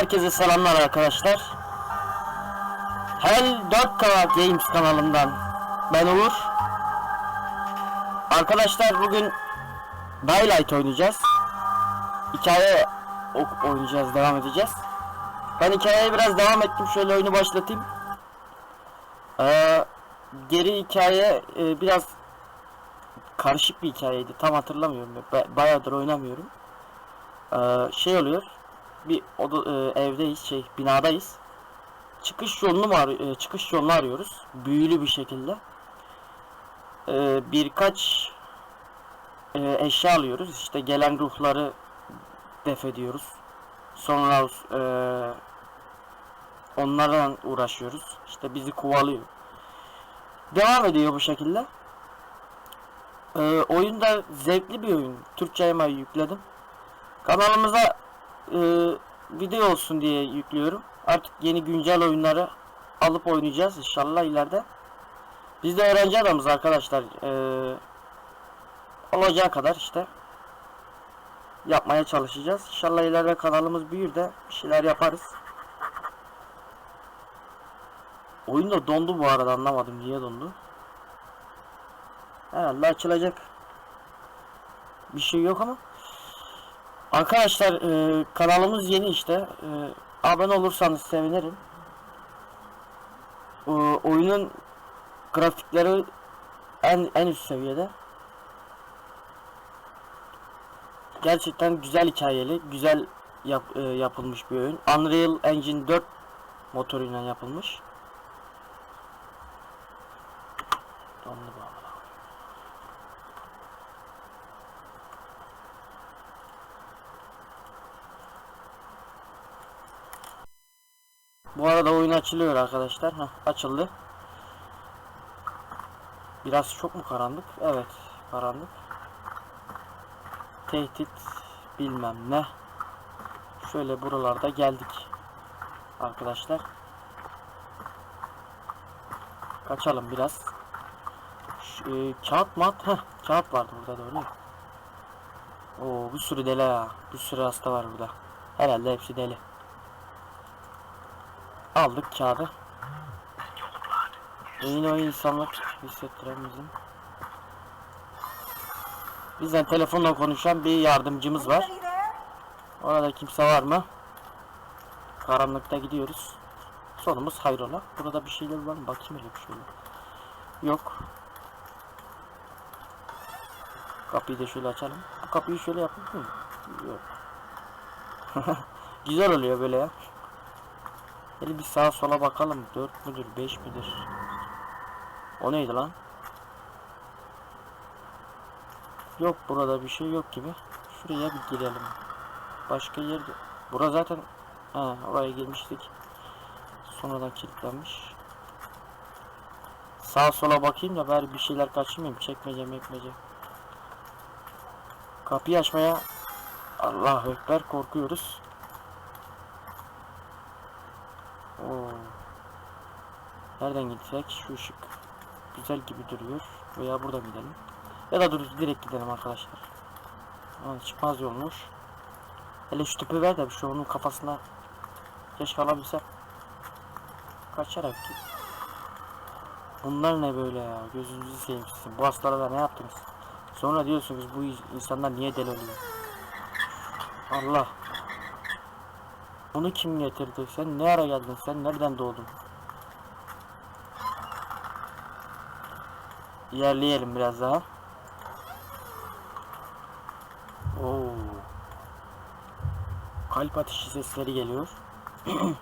Herkese selamlar arkadaşlar. Hell 4K Games kanalından ben Uğur. Arkadaşlar bugün Daylight oynayacağız. Hikaye oynayacağız, devam edeceğiz. Ben hikayeye biraz devam ettim. Şöyle oyunu başlatayım. Ee, geri hikaye e, biraz karışık bir hikayeydi. Tam hatırlamıyorum. Ba- bayağıdır oynamıyorum. Ee, şey oluyor. Bir oda, e, evdeyiz, şey binadayız. Çıkış yolunu arı- e, çıkış yolunu arıyoruz. Büyülü bir şekilde. Ee, birkaç e, eşya alıyoruz. İşte gelen ruhları def ediyoruz. Sonra e, onlarla uğraşıyoruz. İşte bizi kovalıyor. Devam ediyor bu şekilde. Ee, oyun da zevkli bir oyun. Türkçe yemeği yükledim. Kanalımıza e, video olsun diye yüklüyorum. Artık yeni güncel oyunları alıp oynayacağız inşallah ileride. Biz de öğrenci adamız arkadaşlar. Ee, olacağı kadar işte yapmaya çalışacağız. İnşallah ileride kanalımız büyür de bir şeyler yaparız. Oyun da dondu bu arada anlamadım niye dondu. Herhalde açılacak. Bir şey yok ama. Arkadaşlar e, kanalımız yeni işte. E, abone olursanız sevinirim. E, oyunun grafikleri en en üst seviyede. Gerçekten güzel hikayeli, güzel yap, e, yapılmış bir oyun. Unreal Engine 4 motoruyla yapılmış. Dondu bu Bu arada oyun açılıyor arkadaşlar. Heh, açıldı. Biraz çok mu karanlık? Evet, karanlık. Tehdit bilmem ne. Şöyle buralarda geldik. Arkadaşlar. Kaçalım biraz. Ş- e, kağıt mat. Heh, kağıt vardı burada da öyle. mi? Oo, bir sürü deli ha. Bir sürü hasta var burada. Herhalde hepsi deli. Aldık kağıdı. Yine o insanlar hissettiren. Bizden telefonla konuşan bir yardımcımız var. Orada kimse var mı? Karanlıkta gidiyoruz. Sonumuz hayrola. Burada bir şeyler var mı? Bakayım hele bir şöyle. Yok. Kapıyı da şöyle açalım. Bu kapıyı şöyle yapayım mı? Yok. Güzel oluyor böyle ya. Hele bir sağa sola bakalım. 4 müdür 5 midir? O neydi lan? Yok burada bir şey yok gibi. Şuraya bir girelim. Başka yerde. Bura zaten ha oraya girmiştik. Sonradan kilitlenmiş. Sağa sola bakayım da bari bir şeyler kaçırmayayım. Çekmece mekmece. Kapıyı açmaya Allah ekber korkuyoruz. Oo. Nereden gitsek şu ışık güzel gibi duruyor veya burada gidelim. Ya da dur direkt gidelim arkadaşlar. Aa, çıkmaz yolmuş. Hele şu tüpü ver de bir şey onun kafasına keşke alabilsem. Kaçarak git. Bunlar ne böyle ya? Gözünüzü seveyim sizin. Bu hastalara ne yaptınız? Sonra diyorsunuz bu insanlar niye deli oluyor? Allah. Bunu kim getirdi? Sen ne ara geldin? Sen nereden doğdun? İlerleyelim biraz daha. Oo. Kalp atışı sesleri geliyor.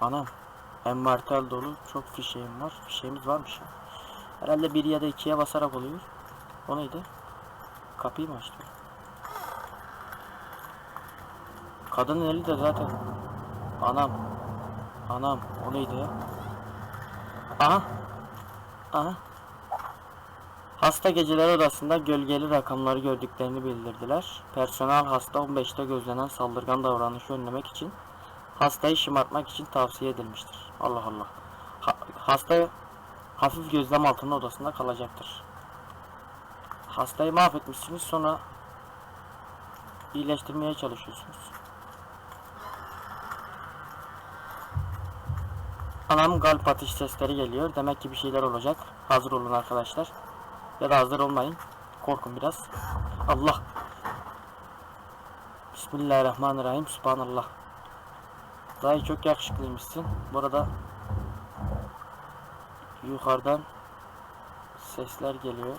Anam. Envanter dolu. Çok fişeğim var. Fişeğimiz varmış. Herhalde bir ya da ikiye basarak oluyor. O neydi? Kapıyı mı açtı? Kadının eli de zaten. Anam. Anam. O neydi ya? Aha. Aha. Hasta geceleri odasında gölgeli rakamları gördüklerini bildirdiler. Personel hasta 15'te gözlenen saldırgan davranışı önlemek için hastayı şımartmak için tavsiye edilmiştir. Allah Allah. Ha, hasta hafif gözlem altında odasında kalacaktır. Hastayı mahvetmişsiniz sonra iyileştirmeye çalışıyorsunuz. Anam kalp atış sesleri geliyor. Demek ki bir şeyler olacak. Hazır olun arkadaşlar. Ya da hazır olmayın. Korkun biraz. Allah. Bismillahirrahmanirrahim. Subhanallah. Dayı çok yakışıklıymışsın. Bu arada yukarıdan sesler geliyor.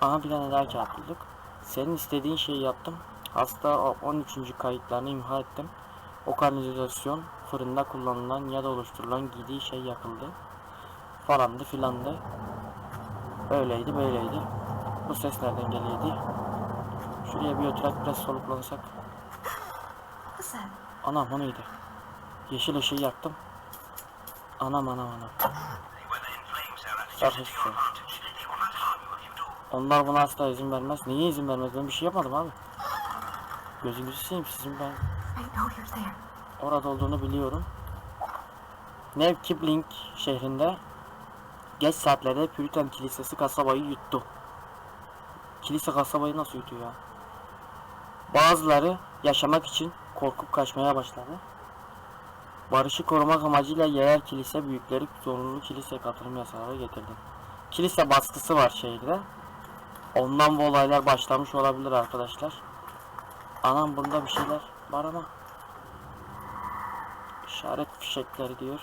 Aha bir tane daha kağıt. Senin istediğin şeyi yaptım. Hasta o 13. kayıtlarını imha ettim. O kanalizasyon fırında kullanılan ya da oluşturulan giydiği şey yakıldı. Falandı filandı. Böyleydi böyleydi. Bu ses nereden geliyordu? Şuraya bir oturak biraz soluklansak. Anam o neydi? Yeşil ışığı yaktım. Anam anam anam. Sarhoş şey. Onlar buna asla izin vermez. Niye izin vermez? Ben bir şey yapmadım abi. Gözünüzü seveyim sizin ben I know you're there. Orada olduğunu biliyorum. Nev Kipling şehrinde geç saatlerde Puritan Kilisesi kasabayı yuttu. Kilise kasabayı nasıl yutuyor ya? Bazıları yaşamak için korkup kaçmaya başladı. Barışı korumak amacıyla yerel kilise büyükleri zorunlu kilise katılım yasaları getirdi. Kilise baskısı var şehirde. Ondan bu olaylar başlamış olabilir arkadaşlar. Anam bunda bir şeyler var ama İşaret fişekleri diyor.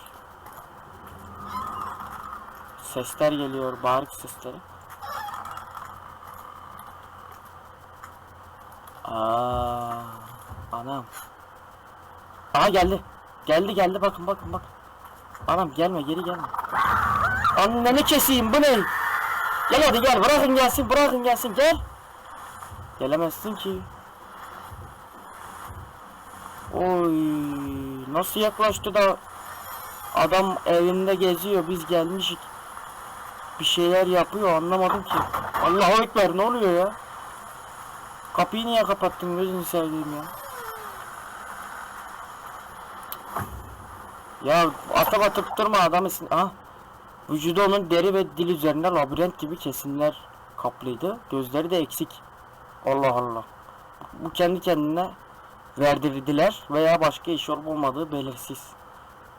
Sesler geliyor, bağırık sesleri. Aa, anam. Aha geldi. Geldi geldi bakın bakın bak. Anam gelme geri gelme. Anneni keseyim bu ne? Gel hadi gel bırakın gelsin bırakın gelsin gel. Gelemezsin ki. Oy nasıl yaklaştı da adam evinde geziyor biz gelmişik. Bir şeyler yapıyor anlamadım ki. Allahu Ekber ne oluyor ya? Kapıyı niye kapattın gözünü seveyim ya? Ya atıp atıp durma adam isin. Ah. Vücudu onun deri ve dil üzerinde labirent gibi kesimler kaplıydı. Gözleri de eksik. Allah Allah. Bu kendi kendine verdirdiler veya başka iş olup olmadığı belirsiz.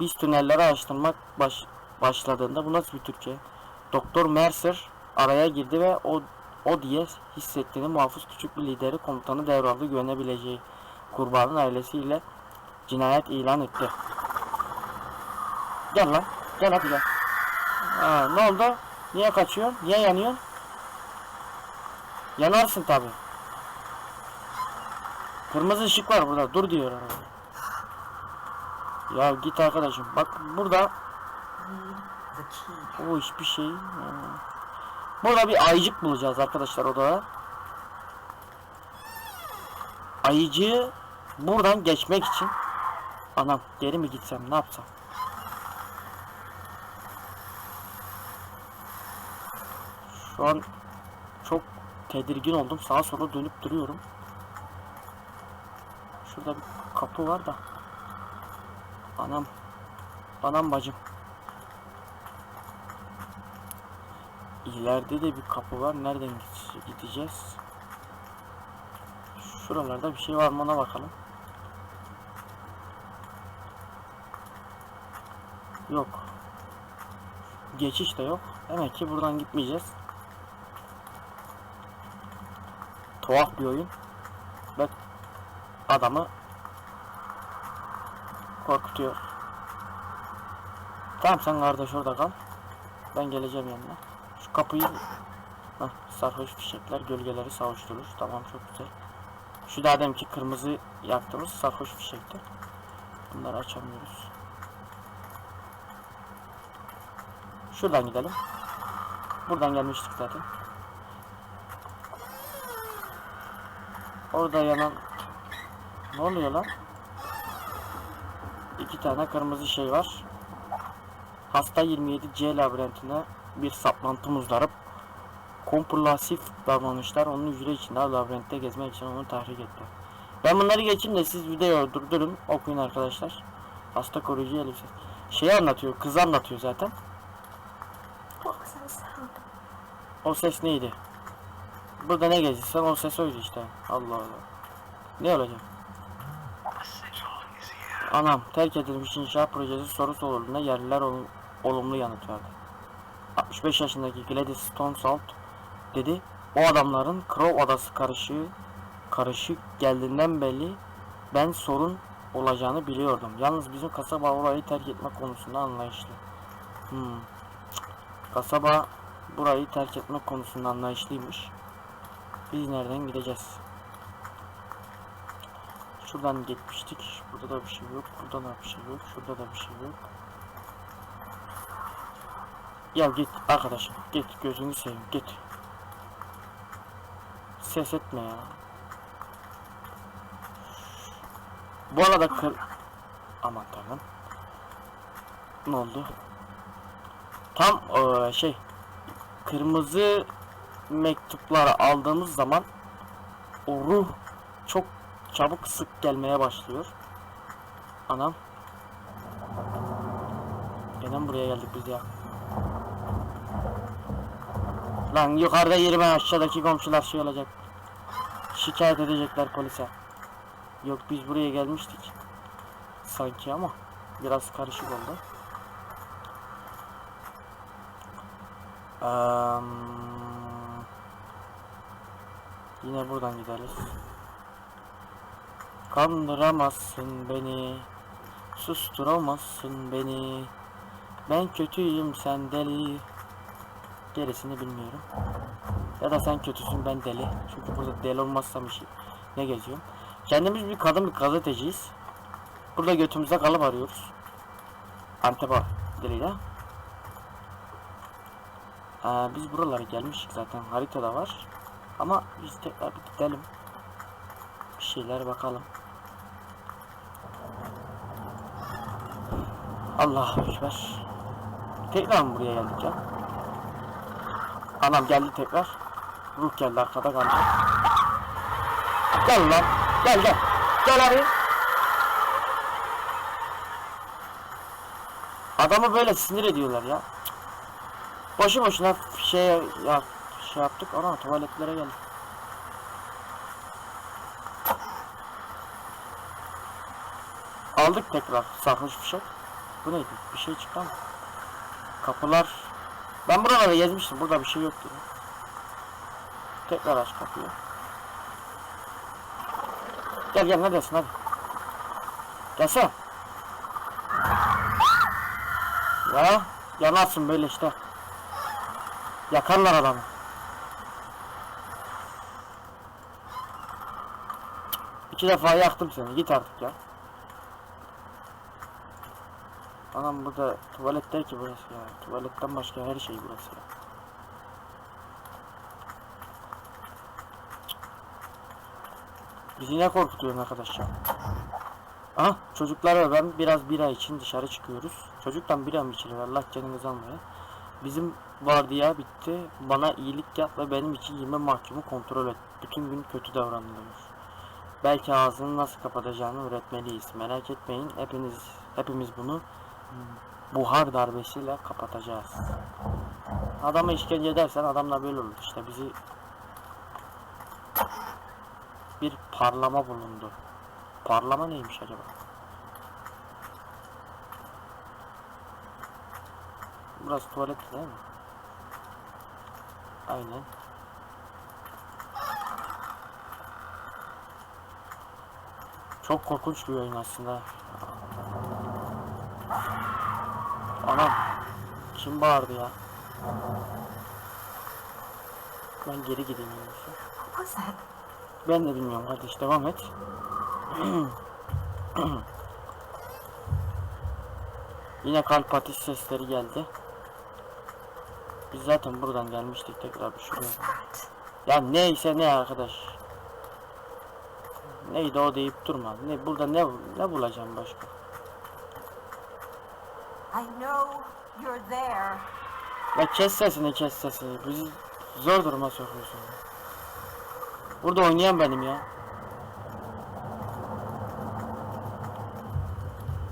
Biz tünelleri araştırmak baş, başladığında bu nasıl bir Türkçe? Doktor Mercer araya girdi ve o o diye hissettiğini muhafız küçük bir lideri komutanı devraldı güvenebileceği kurbanın ailesiyle cinayet ilan etti. Gel lan. Gel hadi gel. Ha, ne oldu? Niye kaçıyorsun? Niye yanıyorsun? Yanarsın tabi. Kırmızı ışık var burada. Dur diyor araba. Ya git arkadaşım. Bak burada o hiçbir şey. Burada bir ayıcık bulacağız arkadaşlar odada. Ayıcığı buradan geçmek için Anam geri mi gitsem ne yapsam? Şu an çok tedirgin oldum. Sağa sola dönüp duruyorum. Şurada bir kapı var da. Anam. Anam bacım. İleride de bir kapı var. Nereden gide- gideceğiz? Şuralarda bir şey var mı ona bakalım. Yok. Geçiş de yok. Demek ki buradan gitmeyeceğiz. Tuhaf bir oyun. Adamı korkutuyor. Tamam sen kardeş orada kal. Ben geleceğim yanına. Şu kapıyı Hah, sarhoş fişekler gölgeleri savuşturur. Tamam çok güzel. Şu daha deminki kırmızı yaktığımız sarhoş fişekti. Bunları açamıyoruz. Şuradan gidelim. Buradan gelmiştik zaten. Orada yanan ne oluyor lan? İki tane kırmızı şey var. Hasta 27C labirentine bir saplantı muzdarıp kompulsif davranışlar onun hücre içinde labirentte gezmek için onu tahrik etti. Ben bunları geçeyim de siz videoyu durdurun okuyun arkadaşlar. Hasta koruyucu elbise. Şeyi anlatıyor, kız anlatıyor zaten. O ses neydi? Burada ne gezdiysen o ses oydu işte. Allah Allah. Ne olacak? Anam terk edilmiş inşaat projesi soru sorulduğunda yerliler olum- olumlu yanıt verdi. 65 yaşındaki Gladys Stonesalt dedi. O adamların Crow adası karışığı karışık geldiğinden belli ben sorun olacağını biliyordum. Yalnız bizim kasaba orayı terk etme konusunda anlayışlı. Hmm. Kasaba burayı terk etme konusunda anlayışlıymış. Biz nereden gideceğiz? Şuradan gitmiştik. Burada da bir şey yok. Burada da bir şey yok. Şurada da bir şey yok. Ya git arkadaşım. Git gözünü seveyim. Git. Ses etme ya. Bu arada kır... Aman tanrım. Ne oldu? Tam eee, şey kırmızı mektupları aldığımız zaman o ruh çok çabuk sık gelmeye başlıyor. Anam. Neden buraya geldik biz ya? Lan yukarıda yeri ben aşağıdaki komşular şey olacak. Şikayet edecekler polise. Yok biz buraya gelmiştik. Sanki ama biraz karışık oldu. Eee, yine buradan gideriz. Kandıramazsın beni. Susturamazsın beni. Ben kötüyüm sen deli. Gerisini bilmiyorum. Ya da sen kötüsün ben deli. Çünkü burada deli olmazsam şey. Ne geziyorum? Kendimiz bir kadın bir gazeteciyiz. Burada götümüze kalıp arıyoruz. Antep'a diliyle. Ee, biz buralara gelmiştik zaten haritada var. Ama biz tekrar bir gidelim. Bir şeyler bakalım. Allahu Ekber. Tekrar mı buraya geldik ya? Anam geldi tekrar. Ruh geldi arkada kaldı. Gel lan. Gel gel. Gel abi. Adamı böyle sinir ediyorlar ya. Boşu boşuna şey ya şey yaptık ana tuvaletlere geldik. Aldık tekrar sarhoş fişek. Bu neydi? Bir şey çıktı ama. Kapılar. Ben buralarda gezmiştim. Burada bir şey yoktu. Tekrar aç kapıyı. Gel gel neredesin hadi. Gelsene. Ya yanarsın böyle işte. Yakarlar adamı. İki defa yaktım seni. Git artık ya. Anam burada tuvalet der ki burası ya. Tuvaletten başka her şey burası ya. Bizi ne korkutuyorsun arkadaş ya? Aha çocuklar ben biraz bira için dışarı çıkıyoruz. Çocuktan bira mı içilir Allah canınızı almaya. Bizim vardiya bitti. Bana iyilik yap ve benim için yeme mahkumu kontrol et. Bütün gün kötü davranılıyor. Belki ağzını nasıl kapatacağını öğretmeliyiz. Merak etmeyin. Hepiniz hepimiz bunu buhar darbesiyle kapatacağız. Adama işkence edersen adam da böyle olur. İşte bizi bir parlama bulundu. Parlama neymiş acaba? Burası tuvalet değil mi? Aynen. Çok korkunç bir oyun aslında. Anam. Kim bağırdı ya? Ben geri gideyim? Ben de bilmiyorum kardeş devam et. Yine kalp atış sesleri geldi. Biz zaten buradan gelmiştik tekrar bir şuraya. Ya neyse ne arkadaş. Neydi o deyip durma. Ne burada ne ne bulacağım başka? I know you're there. Ya kes sesini kes sesini. Bizi zor duruma sokuyorsun. Burada oynayan benim ya.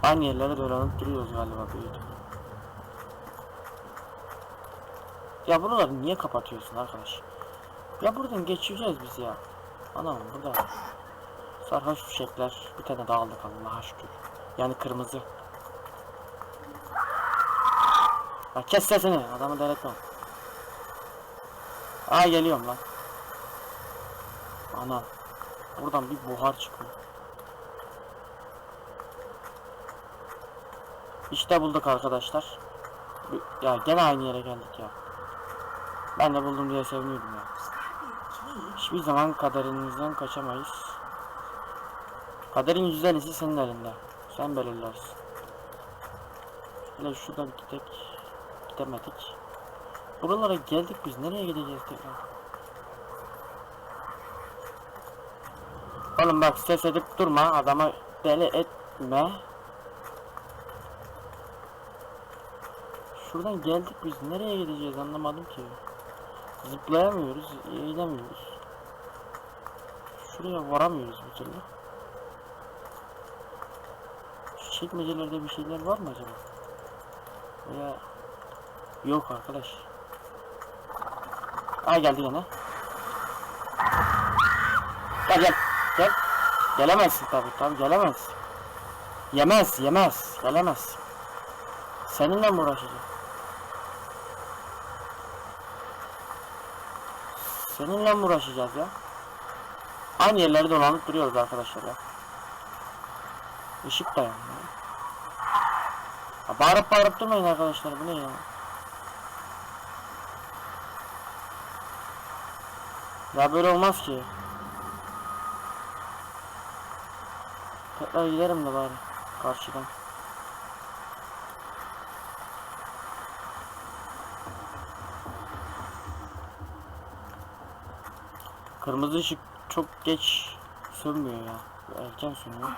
Aynı yerlere dolanıp duruyoruz galiba büyüdü. Ya buraları niye kapatıyorsun arkadaş? Ya buradan geçeceğiz biz ya. Anam burada sarhoş fişekler bir tane daha aldık Allah'a şükür. Yani kırmızı. Ya kes sesini. Adamı delirtme. Aa geliyorum lan. Ana. Buradan bir buhar çıkıyor. İşte bulduk arkadaşlar. Bir- Ya gene aynı yere geldik ya. Ben de buldum diye seviniyordum ya. Hiçbir zaman kaderinizden kaçamayız. Kaderin %50'si senin elinde. Sen belirlersin. Hele şuradan gidek. Gidemedik. Buralara geldik biz. Nereye gideceğiz tekrar? Oğlum bak ses edip durma. Adama deli etme. Şuradan geldik biz. Nereye gideceğiz anlamadım ki. Zıplayamıyoruz, eğilemiyoruz. Şuraya varamıyoruz bir türlü. Şu çekmecelerde bir şeyler var mı acaba? Veya yok arkadaş. Aa geldi yine. Gel gel gel. Gelemezsin tabi tabi gelemez. Yemez yemez gelemez. Seninle mi uğraşacağım? Seninle mi uğraşacağız ya? Aynı yerlerde dolanıp duruyoruz arkadaşlar ya. Işık da yanmıyor. Ya bağırıp bağırıp durmayın arkadaşlar bu ne ya? Ya böyle olmaz ki. Tekrar giderim de bari karşıdan. Kırmızı ışık çok geç sönmüyor ya. Erken sönüyor.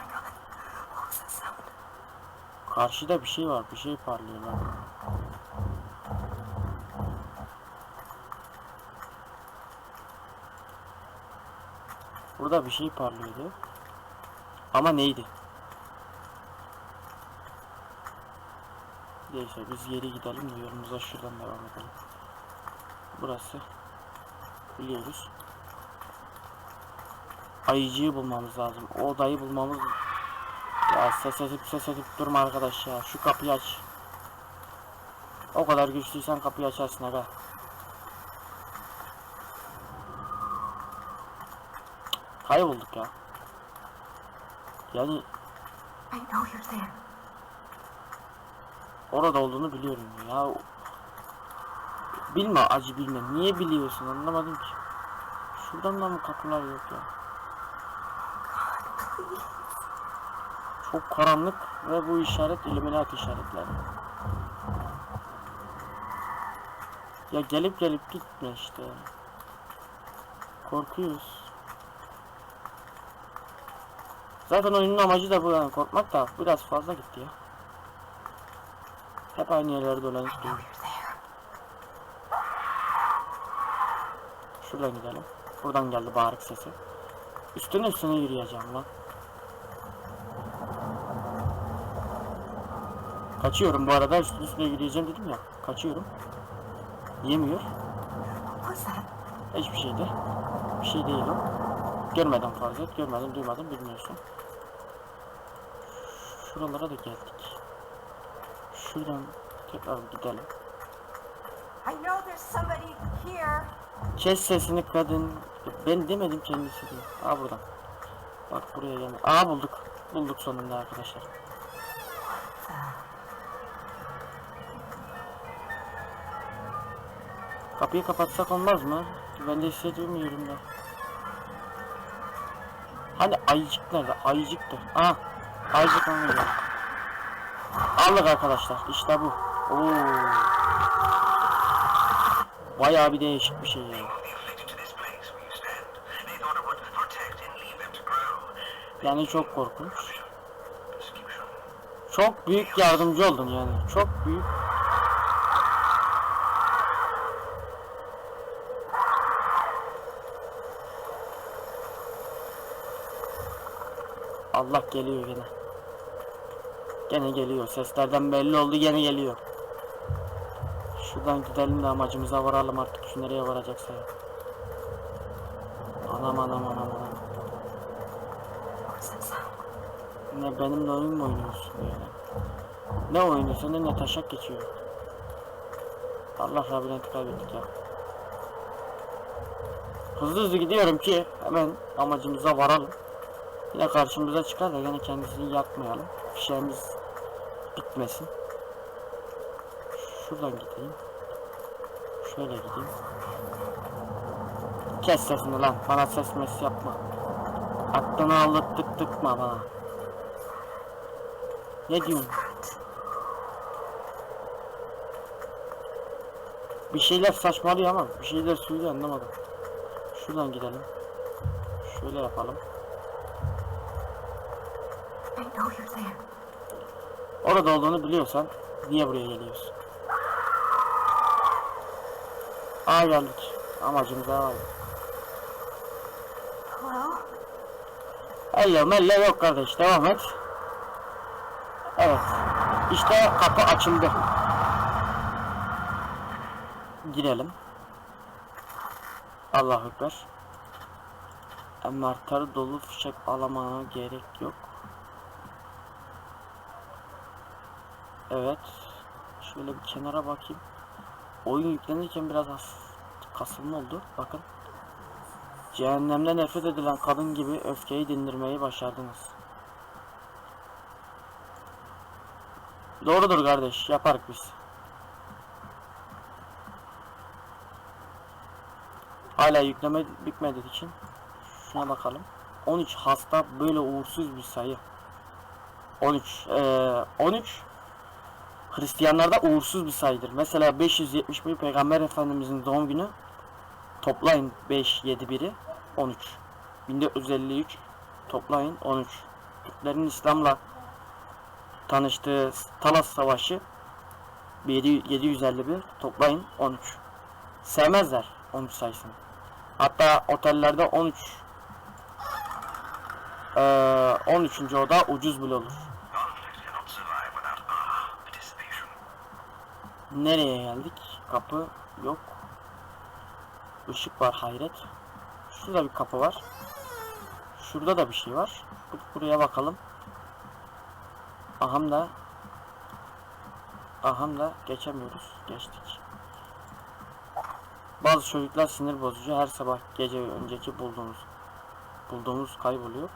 Karşıda bir şey var, bir şey parlıyor lan. Burada bir şey parlıyordu. Ama neydi? Neyse biz geri gidelim de yolumuza şuradan devam edelim. Burası. Biliyoruz. Ayıcıyı bulmamız lazım. O odayı bulmamız ya ses edip ses edip durma arkadaş ya. Şu kapıyı aç. O kadar güçlüysen kapıyı açarsın aga. Kaybolduk ya. Yani I know you're there. orada olduğunu biliyorum ya. Bilme acı bilme. Niye biliyorsun anlamadım ki. Şuradan da mı kapılar yok ya? Çok karanlık ve bu işaret Illuminati işaretleri. Ya gelip gelip gitme işte. Korkuyoruz. Zaten oyunun amacı da bu yani korkmak da biraz fazla gitti ya. Hep aynı yerlerde dolanıp duruyor. Şuradan gidelim. Buradan geldi bağırık sesi. Üstüne üstüne yürüyeceğim lan. Kaçıyorum bu arada üstüne üstüne yürüyeceğim dedim ya. Kaçıyorum. Yemiyor. Hiçbir şey de. Bir şey değil o. Görmeden farz et. Görmedim duymadım bilmiyorsun. Şuralara da geldik. Şuradan tekrar gidelim. I know there's somebody here. Kes sesini kadın. Ben demedim kendisi diye. Aa buradan. Bak buraya gel. Aa bulduk. Bulduk sonunda arkadaşlar. Kapıyı kapatsak olmaz mı? Ben de hissediyorum yerimde. Hani ayıcık nerede? Ayıcıktı. Aa, ayıcık geldi. Aldık arkadaşlar. İşte bu. Oo. Bayağı bir değişik bir şey ya. Yani çok korkunç. Çok büyük yardımcı oldun yani. Çok büyük. Allah geliyor gene. Gene geliyor. Seslerden belli oldu gene geliyor. Şuradan gidelim de amacımıza varalım artık. Şu nereye varacaksa. Anam anam anam anam. Ne benimle oyun mu oynuyorsun yani? Ne oyunu seninle taşak geçiyor. Allah labirenti kaybettik ya. Hızlı hızlı gidiyorum ki hemen amacımıza varalım. Yine karşımıza çıkar da yine kendisini yakmayalım. Fişeğimiz bitmesin. Şuradan gideyim. Şöyle gideyim. Kes sesini lan. Bana ses mes yapma. Aklını ağlattık tıkma bana. Ne diyorsun? Bir şeyler saçmalıyor ama bir şeyler söylüyor anlamadım. Şuradan gidelim. Şöyle yapalım. Orada olduğunu biliyorsan niye buraya geliyorsun? Aa geldik. Amacımıza vardık. Hello? Mello yok kardeş devam et. Evet. İşte kapı açıldı. Girelim. Allahu Ekber. Envanter dolu fişek alamana gerek yok. Evet. Şöyle bir kenara bakayım. Oyun yüklenirken biraz az kasılma oldu. Bakın. Cehennemde nefret edilen kadın gibi öfkeyi dindirmeyi başardınız. Doğrudur kardeş, yaparız biz. Hala yükleme bitmediği için şuna bakalım. 13 hasta böyle uğursuz bir sayı. 13 eee 13 Hristiyanlarda uğursuz bir sayıdır. Mesela 571 Peygamber Efendimizin doğum günü toplayın 5 7 biri 13. 1453 toplayın 13. Türklerin İslam'la tanıştığı Talas Savaşı 7 751 toplayın 13. Sevmezler 13 sayısını. Hatta otellerde 13 eee 13. oda ucuz bile olur. Nereye geldik? Kapı yok. Işık var hayret. Şurada bir kapı var. Şurada da bir şey var. Bu- Buraya bakalım. Aham da Aham da geçemiyoruz. Geçtik. Bazı çocuklar sinir bozucu. Her sabah gece önceki bulduğumuz bulduğumuz kayboluyor.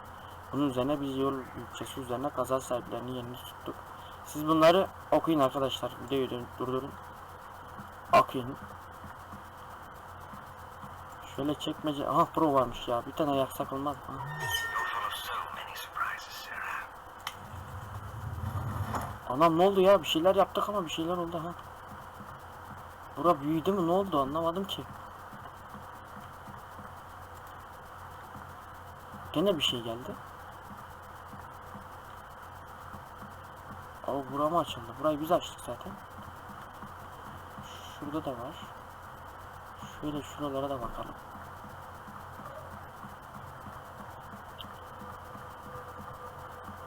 Bunun üzerine biz yol bütçesi üzerine kaza sahiplerinin yerini tuttuk. Siz bunları okuyun arkadaşlar. Videoyu durdurun. Okuyun. Şöyle çekmece. Aha pro varmış ya. Bir tane yaksak olmaz. Anam ne oldu ya? Bir şeyler yaptık ama bir şeyler oldu ha. Bura büyüdü mü? Ne oldu? Anlamadım ki. Gene bir şey geldi. Aa bura mı açıldı? Burayı biz açtık zaten. Şurada da var. Şöyle şuralara da bakalım.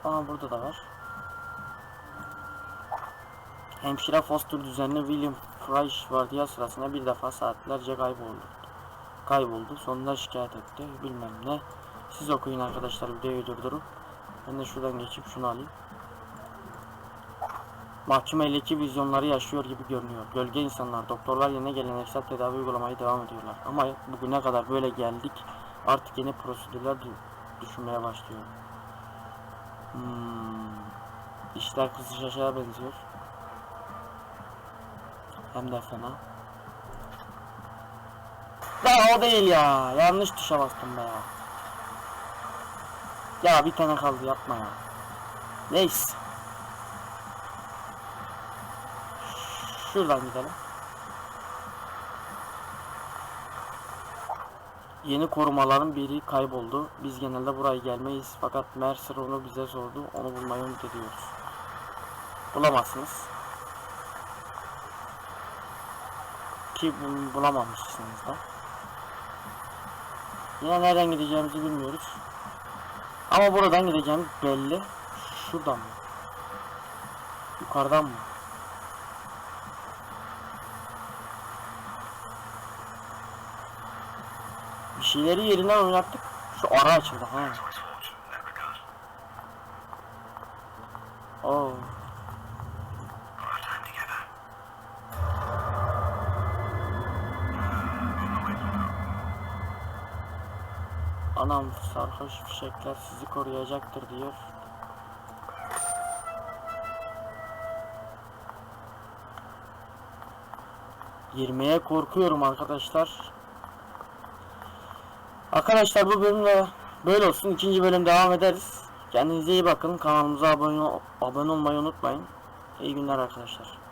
Aa burada da var. Hemşire Foster düzenli William Frysch vardiya sırasında bir defa saatlerce kayboldu. Kayboldu. Sonunda şikayet etti. Bilmem ne. Siz okuyun arkadaşlar videoyu durdurup. Ben de şuradan geçip şunu alayım. Mahkemeydeki vizyonları yaşıyor gibi görünüyor. Gölge insanlar, doktorlar yine geleneksel tedavi uygulamaya devam ediyorlar. Ama bugüne kadar böyle geldik. Artık yeni prosedürler dü- düşünmeye başlıyor. Hmm. İşler kızışacağı benziyor. Hem de fena. Ya o değil ya. Yanlış tuşa bastım be ya. Ya bir tane kaldı yapma ya. Neyse. Şuradan gidelim. Yeni korumaların biri kayboldu. Biz genelde buraya gelmeyiz. Fakat Mercer onu bize sordu. Onu bulmayı umut ediyoruz. Bulamazsınız. Ki bul- bulamamışsınız da. Yine nereden gideceğimizi bilmiyoruz. Ama buradan gideceğimiz belli. Şuradan mı? Yukarıdan mı? Şeyleri yerinden oynattık. Şu ara açıldı ha. Oo. Anam sarhoş fişekler sizi koruyacaktır diyor. Girmeye korkuyorum arkadaşlar. Arkadaşlar bu bölümde böyle olsun. İkinci bölüm devam ederiz. Kendinize iyi bakın. Kanalımıza abone, abone olmayı unutmayın. İyi günler arkadaşlar.